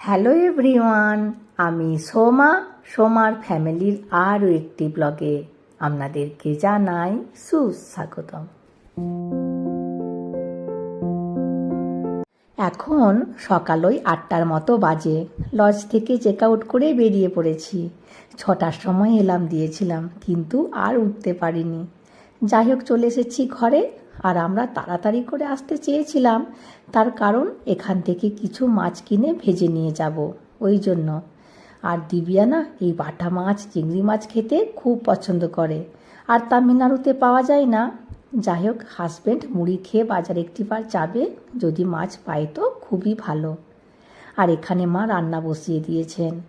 Hello everyone, আমি সোমা, সোমার ফ্যামিলির আরও একটি ব্লগে আপনাদেরকে জানাই সুস্বাগতম। এখন সকাল ওই আটটার মতো বাজে, লজ থেকে চেক আউট করে বেরিয়ে পড়েছি। ছটার সময় এলাম দিয়েছিলাম, কিন্তু আর উঠতে পারিনি। যাই হোক, চলে এসেছি ঘরে। আর আমরা তাড়াতাড়ি করে আসতে চেয়েছিলাম। তার কারণ এখান থেকে কিছু মাছ কিনে ভেজে নিয়ে যাব, ওই জন্য। আর দিবিয়া না এই বাটা মাছ, চিংড়ি মাছ খেতে খুব পছন্দ করে। আর তামিলনাড়ুতে পাওয়া যায় না। যাই হোক হাজব্যান্ড মুড়ি খেয়ে বাজার একটিবার যাবে, যদি মাছ পায় তো খুবই ভালো। আর এখানে মা রান্না বসিয়ে দিয়েছেন।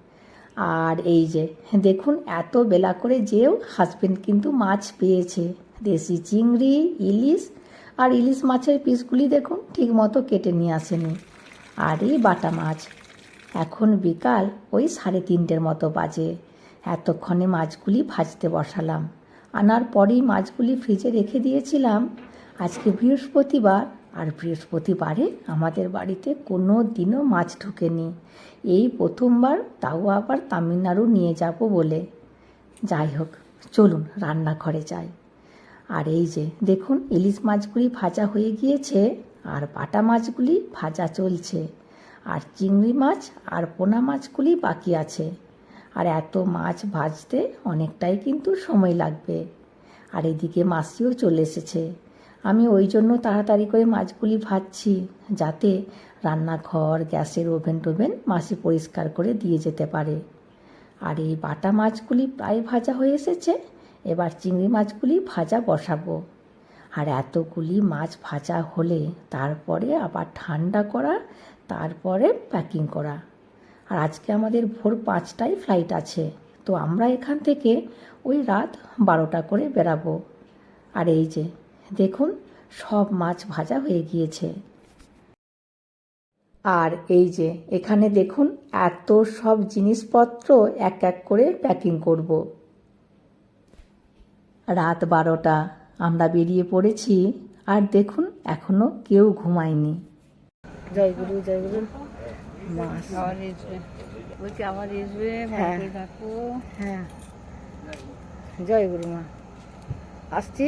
আর এই যে, দেখুন, এত বেলা করে যেও হাজব্যান্ড কিন্তু মাছ পেয়েছে। দেশি চিংড়ি, ইলিশ আর ইলিশ মাছের পিসগুলি দেখুন ঠিক মতো কেটে নিয়ে আসেনি। আর এই বাটা মাছ, এখন বিকাল ওই সাড়ে তিনটের মতো বাজে। এতক্ষণে মাছগুলি ভাজতে বসালাম। আনার পরেই মাছগুলি ফ্রিজে রেখে দিয়েছিলাম। আজকে বৃহস্পতিবার, আর বৃহস্পতিবারে আমাদের বাড়িতে কোনো দিনও মাছ ঢোকেনি। এই প্রথমবার তাও আবার তামিলনাড়ু নিয়ে যাব বলে। যাই হোক, চলুন রান্নাঘরে যাই। আর এই যে, দেখুন, ইলিশ মাছগুলি ভাজা হয়ে গিয়েছে আর বাটা মাছগুলি ভাজা চলছে। আর চিংড়ি মাছ আর পোনা মাছগুলি বাকি আছে। আর এত মাছ ভাজতে অনেকটাই কিন্তু সময় লাগবে। আর এদিকে মাসিও চলে এসেছে। আমি ওই জন্য তাড়াতাড়ি করে মাছগুলি ভাজছি যাতে রান্নাঘর, গ্যাসের ওভেন টোভেন মাসি পরিষ্কার করে দিয়ে যেতে পারে। আর এই বাটা মাছগুলি প্রায় ভাজা হয়ে এসেছে। এবার চিংড়ি মাছগুলি ভাজা বসাবো। আর এতগুলি মাছ ভাজা হলে তারপরে আবার ঠান্ডা করা, তারপরে প্যাকিং করা। আর আজকে আমাদের ভোর পাঁচটায় ফ্লাইট আছে, তো আমরা এখান থেকে ওই রাত বারোটা করে বেরাবো আর এই যে, দেখুন, সব মাছ ভাজা হয়ে গিয়েছে। আর এই যে, এখানে দেখুন, এত সব জিনিসপত্র এক এক করে প্যাকিং করব। রাত বারোটা। আমরা বেরিয়ে পড়েছি আর দেখুন এখনও কেউ ঘুমায়নি। জয়গুরু জয়গুরু মাস। আবার আসবে। বলছি আবার আসবে হ্যাঁ। হ্যাঁ। জয় মা। আসছি।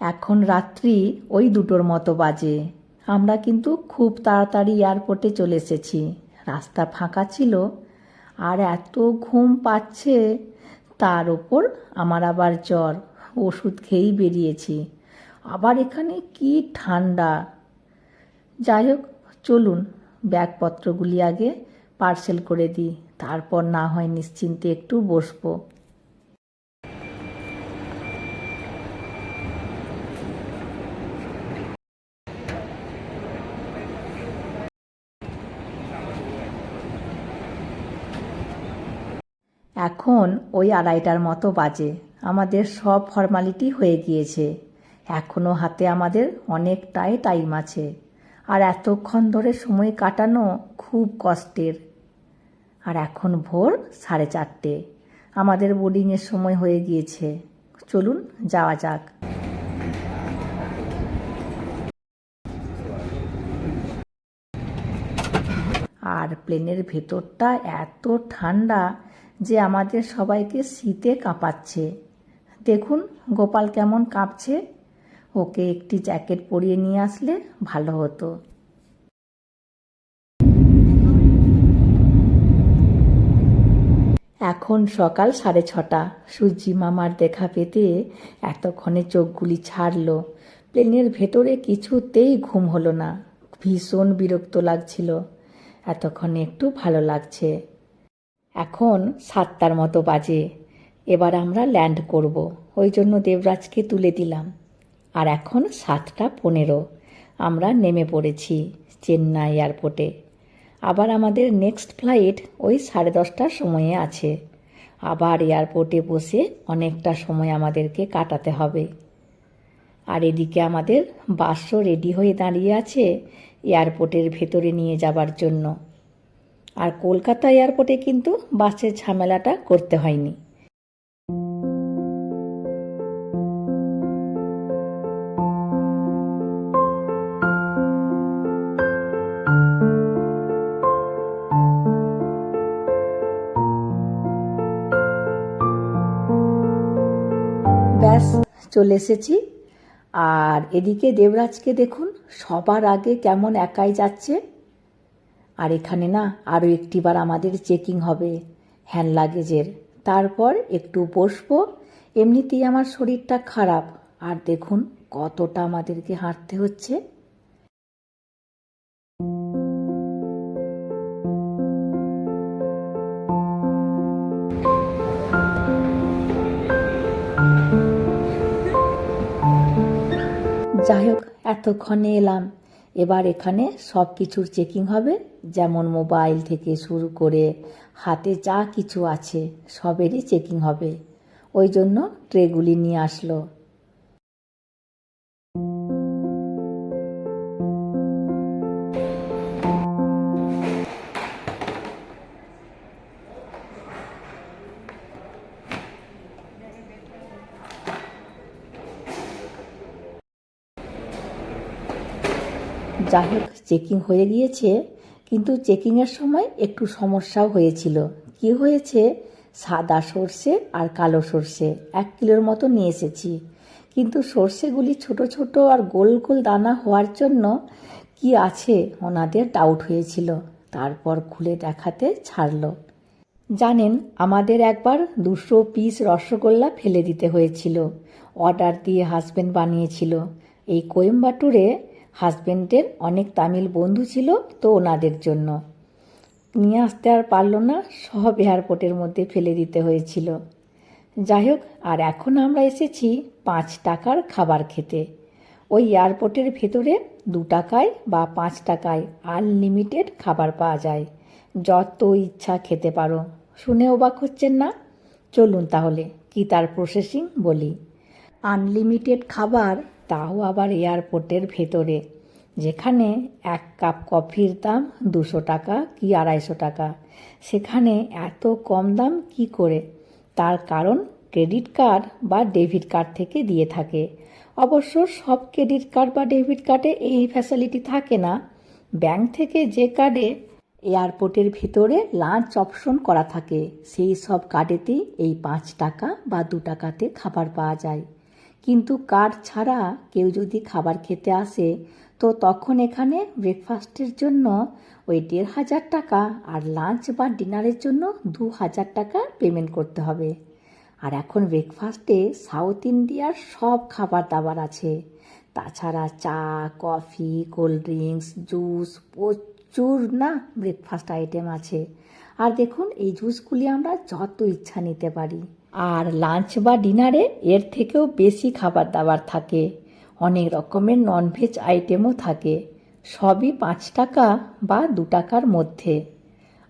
এখন রাত্রি ওই দুটোর মতো বাজে। আমরা কিন্তু খুব তাড়াতাড়ি এয়ারপোর্টে চলে এসেছি। রাস্তা ফাঁকা ছিল আর এত ঘুম পাচ্ছে তার ওপর আমার আবার জ্বর, ওষুধ খেয়েই বেরিয়েছি। আবার এখানে কি ঠান্ডা। যাই হোক, চলুন, ব্যাগপত্রগুলি আগে পার্সেল করে দিই, তারপর না হয় নিশ্চিন্তে একটু বসবো। এখন ওই আড়াইটার মতো বাজে। আমাদের সব ফর্মালিটি হয়ে গিয়েছে। এখনও হাতে আমাদের অনেকটাই টাইম আছে। আর এতক্ষণ ধরে সময় কাটানো খুব কষ্টের। আর এখন ভোর সাড়ে চারটে। আমাদের বোর্ডিংয়ের সময় হয়ে গিয়েছে। চলুন যাওয়া যাক। আর প্লেনের ভেতরটা এত ঠান্ডা যে আমাদের সবাইকে শীতে কাঁপাচ্ছে। দেখুন, গোপাল কেমন কাঁপছে। ওকে একটি জ্যাকেট পরিয়ে নিয়ে আসলে ভালো হতো। এখন সকাল সাড়ে ছটা। সূর্যি মামার দেখা পেতে এতক্ষণে চোখগুলি ছাড়লো। প্লেনের ভেতরে কিছুতেই ঘুম হলো না। ভীষণ বিরক্ত লাগছিল। এতক্ষণে একটু ভালো লাগছে। এখন সাতটার মতো বাজে। এবার আমরা ল্যান্ড করব। ওই জন্য দেবরাজকে তুলে দিলাম। আর এখন সাতটা পনেরো। আমরা নেমে পড়েছি চেন্নাই এয়ারপোর্টে। আবার আমাদের নেক্সট ফ্লাইট ওই সাড়ে দশটার সময়ে আছে। আবার এয়ারপোর্টে বসে অনেকটা সময় আমাদেরকে কাটাতে হবে। আর এদিকে আমাদের বাসও রেডি হয়ে দাঁড়িয়ে আছে এয়ারপোর্টের ভেতরে নিয়ে যাবার জন্য। আর কলকাতা এয়ারপোর্টে কিন্তু বাসের ঝামেলাটা করতে হয়নি। ব্যাস, চলে এসেছি। আর এদিকে দেবরাজকে দেখুন, সবার আগে কেমন একাই যাচ্ছে। আর এখানে না আরও একটিবার আমাদের চেকিং হবে হ্যান্ড লাগেজের। তারপর একটু বসবো, এমনিতেই আমার শরীরটা খারাপ। আর দেখুন কতটা আমাদেরকে হাঁটতে হচ্ছে। যাই হোক, এতক্ষণে এলাম। এবার এখানে সব কিছুর চেকিং হবে। যেমন মোবাইল থেকে শুরু করে হাতে যা কিছু আছে সবেরই চেকিং হবে। ওই জন্য ট্রেগুলি নিয়ে আসলো। যাই হোক চেকিং হয়ে গিয়েছে, কিন্তু চেকিংয়ের সময় একটু সমস্যাও হয়েছিল। কি হয়েছে? সাদা সর্ষে আর কালো সর্ষে, এক কিলোর মতো নিয়ে এসেছি। কিন্তু সর্ষেগুলি ছোট ছোট আর গোল গোল দানা হওয়ার জন্য কি আছে ওনাদের ডাউট হয়েছিল। তারপর খুলে দেখাতে ছাড়লো। জানেন, আমাদের একবার দুশো পিস রসগোল্লা ফেলে দিতে হয়েছিল। অর্ডার দিয়ে হাজব্যান্ড বানিয়েছিল। এই কোয়েম্বাটুরে হাজব্যান্ডের অনেক তামিল বন্ধু ছিল তো ওনাদের জন্য। নিয়ে আসতে আর পারল না, সব এয়ারপোর্টের মধ্যে ফেলে দিতে হয়েছিল। যাই হোক, আর এখন আমরা এসেছি পাঁচ টাকার খাবার খেতে। ওই এয়ারপোর্টের ভেতরে দু টাকায় বা পাঁচ টাকায় আনলিমিটেড খাবার পাওয়া যায়। যত ইচ্ছা খেতে পারো। শুনে অবাক হচ্ছেন না? চলুন তাহলে, কি তার প্রসেসিং বলি। আনলিমিটেড খাবার তাও আবার এয়ারপোর্টের ভেতরে। যেখানে এক কাপ কফির দাম দুশো টাকা কি আড়াইশো টাকা। সেখানে এত কম দাম কি করে? তার কারণ ক্রেডিট কার্ড বা ডেবিট কার্ড থেকে দিয়ে থাকে। অবশ্য সব ক্রেডিট কার্ড বা ডেবিট কার্ডে এই ফ্যাসিলিটি থাকে না। ব্যাংক থেকে যে কার্ডে এয়ারপোর্টের ভিতরে লাঞ্চ অপশন করা থাকে, সেই সব কার্ডেতেই এই পাঁচ টাকা বা দু টাকাতে খাবার পাওয়া যায়। কিন্তু কার্ড ছাড়া কেউ যদি খাবার খেতে আসে, তো তখন এখানে ব্রেকফাস্টের জন্য ওই দেড় হাজার টাকা আর লাঞ্চ বা ডিনারের জন্য দু হাজার টাকা পেমেন্ট করতে হবে। আর এখন ব্রেকফাস্টে সাউথ ইন্ডিয়ার সব খাবার দাবার আছে। তাছাড়া চা, কফি কোল্ড ড্রিঙ্কস জুস প্রচুর না ব্রেকফাস্ট আইটেম আছে। আর দেখুন, এই জুসগুলি আমরা যত ইচ্ছা নিতে পারি। আর লাঞ্চ বা ডিনারে এর থেকেও বেশি খাবার দাবার থাকে। অনেক রকমের ননভেজ আইটেমও থাকে। সবই পাঁচ টাকা বা দু টাকার মধ্যে।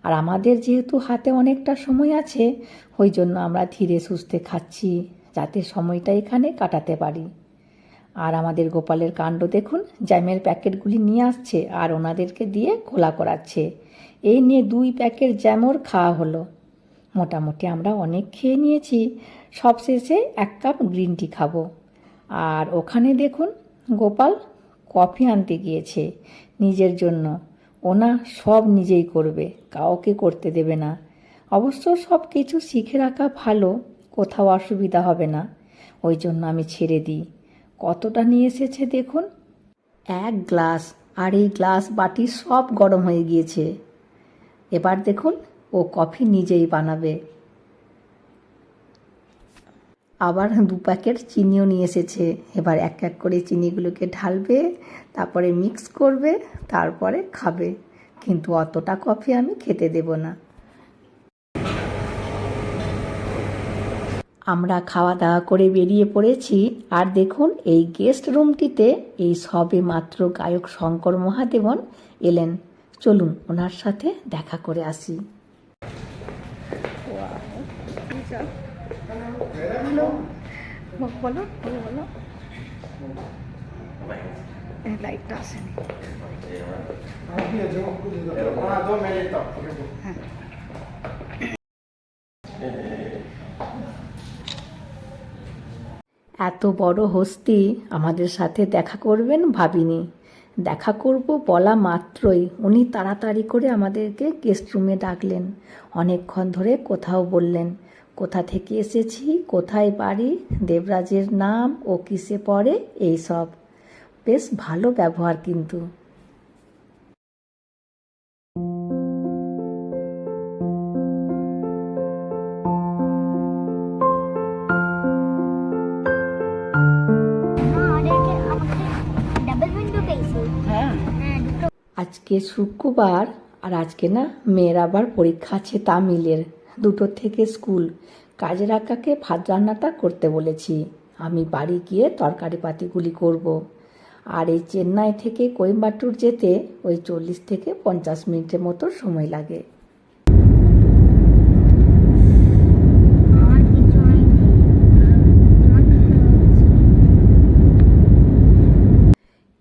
আর আমাদের যেহেতু হাতে অনেকটা সময় আছে, ওই জন্য আমরা ধীরে সুস্থে খাচ্ছি, যাতে সময়টা এখানে কাটাতে পারি। আর আমাদের গোপালের কাণ্ড দেখুন জ্যামের প্যাকেটগুলি নিয়ে আসছে আর ওনাদেরকে দিয়ে খোলা করাচ্ছে। এই নিয়ে দুই প্যাকেট জ্যামর খাওয়া হলো। মোটামুটি আমরা অনেক খেয়ে নিয়েছি। সবশেষে এক কাপ গ্রিন টি খাব। আর ওখানে দেখুন, গোপাল কফি আনতে গিয়েছে নিজের জন্য। ওনা সব নিজেই করবে, কাউকে করতে দেবে না। অবশ্য সব কিছু শিখে রাখা ভালো, কোথাও অসুবিধা হবে না। ওই জন্য আমি ছেড়ে দিই। কতটা নিয়ে এসেছে দেখুন? এক গ্লাস, আর এই গ্লাস বাটি সব গরম হয়ে গিয়েছে। এবার দেখুন ও কফি নিজেই বানাবে। আবার দু প্যাকেট চিনিও নিয়ে এসেছে। এবার এক এক করে চিনিগুলোকে ঢালবে, তারপরে মিক্স করবে, তারপরে খাবে। কিন্তু অতটা কফি আমি খেতে দেব না। আমরা খাওয়া দাওয়া করে বেরিয়ে পড়েছি। আর দেখুন, এই গেস্ট রুমটিতে এই সবে মাত্র গায়ক শঙ্কর মহাদেবন এলেন। চলুন, ওনার সাথে দেখা করে আসি হ্যালো আসেনি এত বড় হস্তি আমাদের সাথে দেখা করবেন ভাবিনি। দেখা করব বলা মাত্রই। উনি তাড়াতাড়ি করে আমাদেরকে গেস্ট রুমে ডাকলেন। অনেকক্ষণ ধরে কোথাও বললেন কোথা থেকে এসেছি কোথায় বাড়ি দেবরাজের নাম ও কিসে পড়ে এই সব। বেশ ভালো ব্যবহার কিন্তু। হ্যাঁ হ্যাঁ দুটো। আজকে শুক্রবার আর আজকে না মেয়ের আবার পরীক্ষা আছে তামিলের। দুটো থেকে স্কুল। কাজের আকাকে ভাত রান্নাটা করতে বলেছি। আমি বাড়ি গিয়ে তরকারি পাতিগুলি করব। আর এই চেন্নাই থেকে কোয়েম্বাটুর যেতে ওই চল্লিশ থেকে পঞ্চাশ মিনিটের মতো সময় লাগে আমার কিছু হয়নি তোমার কি হচ্ছে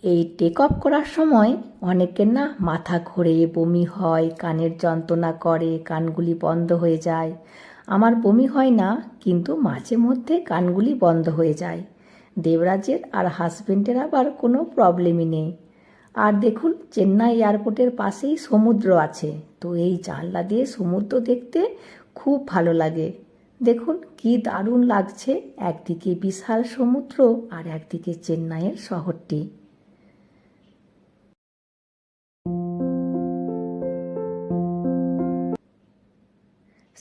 এই টেক অফ করার সময় অনেকের না মাথা ঘোরে, বমি হয়, কানের যন্ত্রণা করে, কানগুলি বন্ধ হয়ে যায়। আমার বমি হয় না, কিন্তু মাঝে মধ্যে কানগুলি বন্ধ হয়ে যায়। দেবরাজের আর হাজবেন্ডের আবার কোনো প্রবলেমই নেই। আর দেখুন, চেন্নাই এয়ারপোর্টের পাশেই সমুদ্র আছে, তো এই জানলা দিয়ে সমুদ্র দেখতে খুব ভালো লাগে। দেখুন, কি দারুণ লাগছে, একদিকে বিশাল সমুদ্র আর একদিকে চেন্নাইয়ের শহরটি।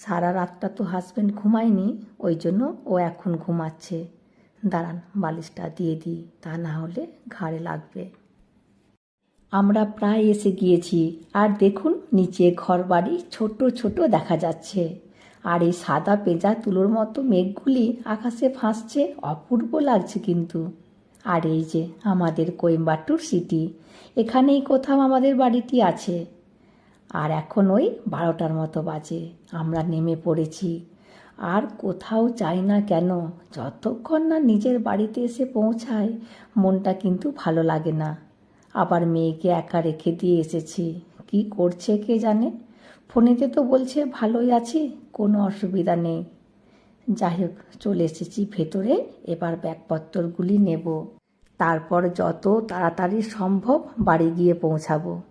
সারা রাতটা তো হাজব্যান্ড ঘুমায়নি, ওই জন্য ও এখন ঘুমাচ্ছে। দাঁড়ান, বালিশটা দিয়ে দিই, তা না হলে ঘাড়ে লাগবে। আমরা প্রায় এসে গিয়েছি, আর দেখুন নিচে ঘর বাড়ি ছোট ছোট দেখা যাচ্ছে। আর এই সাদা পেঁজা তুলোর মতো মেঘগুলি আকাশে ফাঁসছে অপূর্ব লাগছে কিন্তু। আর এই যে আমাদের কোয়েম্বাটুর সিটি এখানেই কোথাও আমাদের বাড়িটি আছে। আর এখন ওই বারোটার মতো বাজে। আমরা নেমে পড়েছি। আর কোথাও চাই না কেন? যতক্ষণ না নিজের বাড়িতে এসে পৌঁছায় মনটা কিন্তু ভালো লাগে না। আবার মেয়েকে একা রেখে দিয়ে এসেছি। কি করছে কে জানে? ফোনেতে তো বলছে, ভালোই আছি, কোনো অসুবিধা নেই। যাই হোক, চলে এসেছি ভেতরে। এবার ব্যাগপত্রগুলি নেব। তারপর যত তাড়াতাড়ি সম্ভব বাড়ি গিয়ে পৌঁছাবো।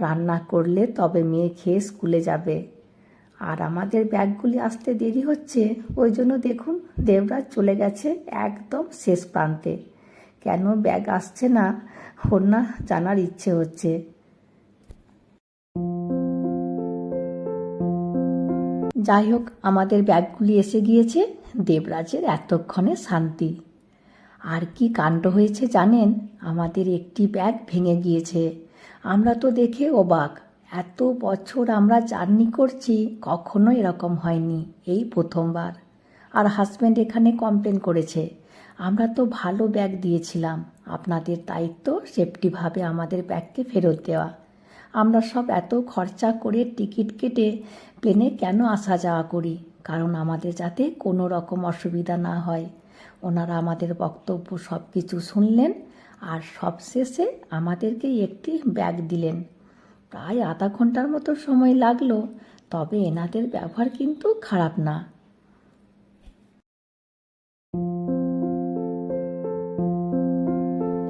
রান্না করলে তবে মেয়ে খেয়ে স্কুলে যাবে। আর আমাদের ব্যাগগুলি আসতে দেরি হচ্ছে, ওই জন্য দেখুন দেবরাজ চলে গেছে একদম শেষ প্রান্তে। কেন ব্যাগ আসছে না ওর না জানার ইচ্ছে হচ্ছে। যাই হোক, আমাদের ব্যাগগুলি এসে গিয়েছে, দেবরাজের এতক্ষণে শান্তি। আর কি কাণ্ড হয়েছে জানেন? আমাদের একটি ব্যাগ ভেঙে গিয়েছে। আমরা তো দেখে অবাক। এত বছর আমরা জার্নি করছি, কখনো এরকম হয়নি, এই প্রথমবার। আর হাজব্যান্ড এখানে কমপ্লেন করেছে, আমরা তো ভালো ব্যাগ দিয়েছিলাম, আপনাদের দায়িত্ব সেফটিভাবে আমাদের ব্যাগকে ফেরত দেওয়া। আমরা সব এত খরচা করে টিকিট কেটে প্লেনে কেন আসা যাওয়া করি? কারণ আমাদের যাতে কোনো রকম অসুবিধা না হয়। ওনারা আমাদের বক্তব্য সব কিছু শুনলেন। আর সবশেষে আমাদেরকে একটি ব্যাগ দিলেন। প্রায় আধা ঘণ্টার মতো সময় লাগল, তবে এনাদের ব্যবহার কিন্তু খারাপ না।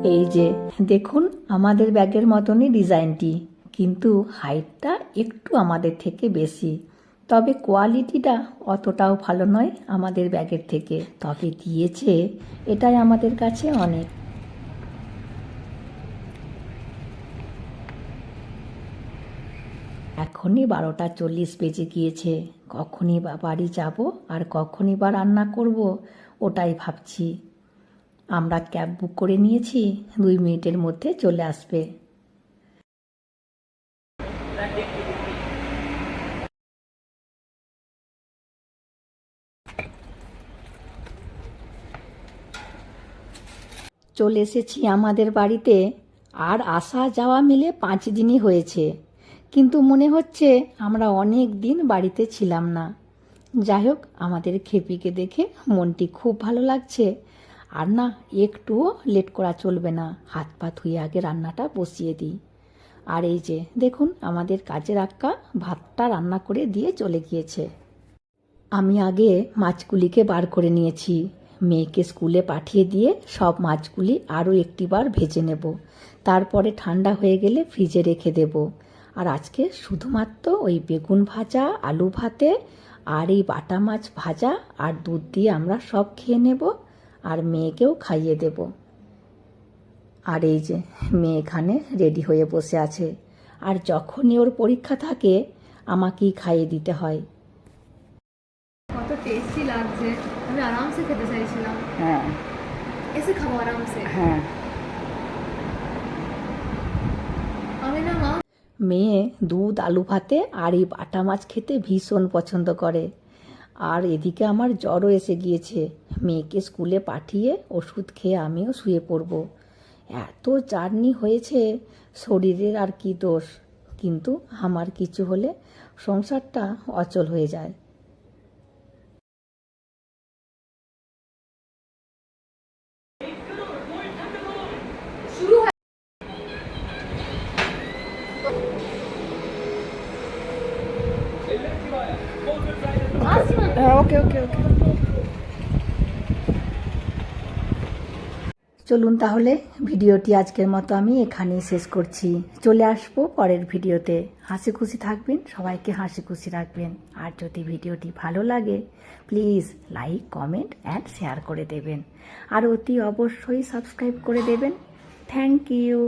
এই যে, দেখুন আমাদের ব্যাগের মতনই ডিজাইনটি, কিন্তু হাইটটা একটু আমাদের থেকে বেশি। তবে কোয়ালিটিটা অতটাও ভালো নয় আমাদের ব্যাগের থেকে, তবে দিয়েছে, এটাই আমাদের কাছে অনেক। এখনই বারোটা চল্লিশ বেজে গিয়েছে। কখনই বা বাড়ি যাব আর কখনই বা রান্না করব, ওটাই ভাবছি। আমরা ক্যাব বুক করে নিয়েছি, দুই মিনিটের মধ্যে চলে আসবে। চলে এসেছি আমাদের বাড়িতে। আর আসা যাওয়া মিলে পাঁচ দিনই হয়েছে। কিন্তু মনে হচ্ছে আমরা অনেক দিন বাড়িতে ছিলাম না। যাই হোক আমাদের খেপিকে দেখে মনটি খুব ভালো লাগছে। আর না, একটুও লেট করা চলবে না। হাত পা ধুয়ে আগে রান্নাটা বসিয়ে দিই। আর এই যে, দেখুন, আমাদের কাজের আক্কা ভাতটা রান্না করে দিয়ে চলে গিয়েছে। আমি আগে মাছগুলিকে বার করে নিয়েছি। মেয়েকে স্কুলে পাঠিয়ে দিয়ে সব মাছগুলি আরও একটিবার ভেজে নেব। তারপরে ঠান্ডা হয়ে গেলে ফ্রিজে রেখে দেব। আর আজকে শুধুমাত্র ওই বেগুন ভাজা আলু ভাতে আর এই বাটা মাছ ভাজা আর দুধ দিয়ে আমরা সব খেয়ে নেব আর মেয়েকেও খাইয়ে দেব। আর এই যে মেয়ে এখানে রেডি হয়ে বসে আছে। আর যখনই ওর পরীক্ষা থাকে আমাকেই খাইয়ে দিতে হয়। কত টেস্টি লাগছে। আমি আরামসে খেতে চাইছিলাম। হ্যাঁ। এসে খাব আরামসে। হ্যাঁ আমি না মা মেয়ে দুধ, আলু ভাতে আর এই বাটা মাছ খেতে ভীষণ পছন্দ করে। আর এদিকে আমার জ্বরও এসে গিয়েছে। মেয়েকে স্কুলে পাঠিয়ে ওষুধ খেয়ে আমিও শুয়ে পড়ব। এত জার্নি হয়েছে, শরীরের আর কি দোষ? কিন্তু আমার কিছু হলে সংসারটা অচল হয়ে যায়। ওকে ওকে ওকে। চলুন তাহলে, ভিডিওটি আজকের মতো আমি এখানেই শেষ করছি। চলে আসব পরের ভিডিওতে। হাসি খুশি থাকবেন, সবাইকে হাসি খুশি রাখবেন। আর যদি ভিডিওটি ভালো লাগে, please like, comment, and share করে দেবেন। আর অতি অবশ্যই সাবস্ক্রাইব করে দেবেন। Thank you.